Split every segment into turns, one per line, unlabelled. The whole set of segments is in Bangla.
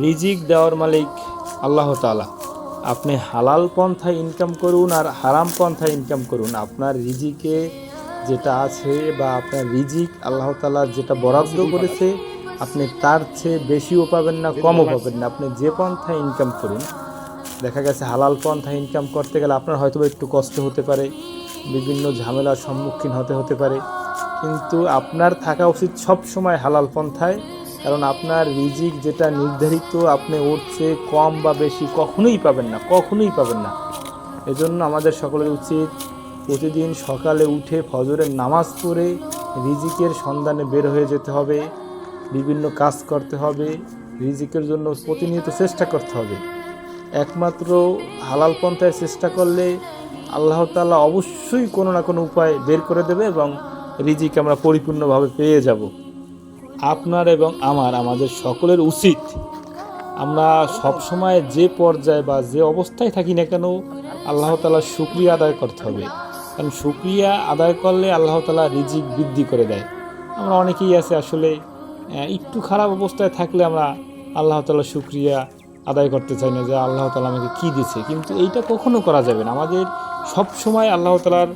রিজিক দেওয়ার মালিক আল্লাহ তাআলা। আপনি হালাল পন্থায় ইনকাম করুন আর হারাম পন্থায় ইনকাম করুন। আপনার রিজিকে যেটা আছে বা আপনার রিজিক আল্লাহ তাআলা যেটা বরাদ্দ করেছে, আপনি তার চেয়ে বেশিও পাবেন না, কমও পাবেন না। আপনি যে পন্থায় ইনকাম করুন, দেখা গেছে হালাল পন্থায় ইনকাম করতে গেলে আপনার হয়তো একটু কষ্ট হতে পারে, বিভিন্ন ঝামেলার সম্মুখীন হতে হতে পারে। কিন্তু আপনার থাকা উচিত সব সময় হালাল পন্থায় কারণ আপনার রিজিক যেটা নির্ধারিত, আপনি ওর চেয়ে কম বা বেশি কখনোই পাবেন না, কখনোই পাবেন না। এজন্য আমাদের সকলের উচিত প্রতিদিন সকালে উঠে ফজরের নামাজ পড়ে রিজিকের সন্ধানে বের হয়ে যেতে হবে, বিভিন্ন কাজ করতে হবে, রিজিকের জন্য প্রতিনিয়ত চেষ্টা করতে হবে। একমাত্র হালাল পন্থায় চেষ্টা করলে আল্লাহ তাআলা অবশ্যই কোনো না কোনো উপায় বের করে দেবে এবং রিজিক আমরা পরিপূর্ণভাবে পেয়ে যাব। আপনার এবং আমার, আমাদের সকলের উচিত। আমরা সব সময় যে পর্যায়ে বা যে অবস্থায় থাকি না কেন, আল্লাহ তালার শুক্রিয়া আদায় করতে হবে। কারণ শুক্রিয়া আদায় করলে আল্লাহ তালা রিজিক বৃদ্ধি করে দেয়। আমরা অনেকেই আছে আসলে একটু খারাপ অবস্থায় থাকলে আমরা আল্লাহ তালা শুক্রিয়া আদায় করতে চাই না যে আল্লাহ তালা আমাকে কী দিছে কিন্তু এইটা কখনো করা যাবে না। আমাদের সব সময় আল্লাহ তালার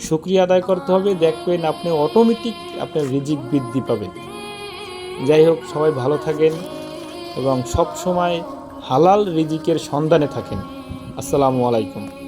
শুক্রিয়া আদায় করতে হবে। দেখবেন আপনি অটোমেটিক আপনার রিজিক বৃদ্ধি পাবেন। যাই হোক সবাই ভালো থাকেন এবং সব সময় হালাল রিজিকের সন্ধানে থাকেন। আসসালামু আলাইকুম।